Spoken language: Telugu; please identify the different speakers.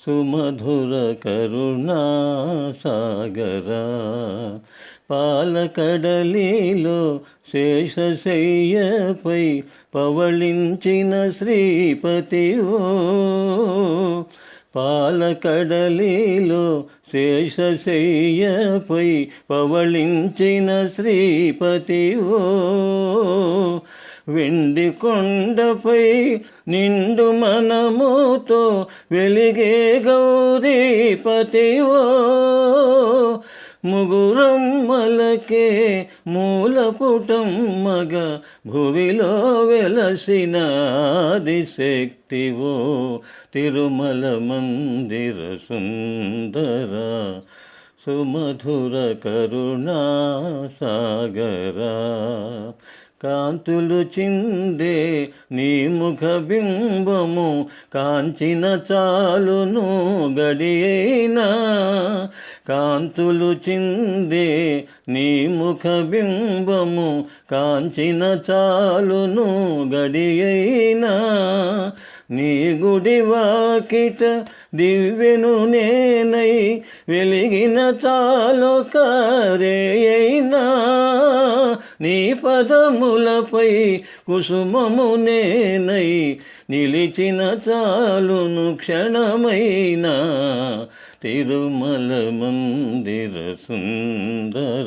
Speaker 1: సుమధుర కరుణా సాగర పాలకడలిలో శేషశయ్యపై పవళించిన శ్రీపతివో పాలకడలిలో శేషశయ్యపై పవళించిన శ్రీపతివో వెండి కొండపై నిండు మనముతో వెలిగే గౌరీపతివో ముగురమ్మలకే మూలపుటం మగ భువిలో వెలసిన ఆదిశక్తివో. తిరుమల మందిర సుందర సుమధుర కరుణా సాగరా కాంతులు చిందే నీ ముఖ బింబము కాంచిన చాలును గడియైనా. కాంతులు చిందే నీ ముఖ బింబము కాంచిన చాలును గడియైనా. నీ గుడి వాకిట దివ్యను నేనై వెలిగిన చాలు కారేయైనా నీ పదములపై కుసుమము నేనై నిలిచిన చాలును క్షణమైనా. తిరుమల మందిర సుందర.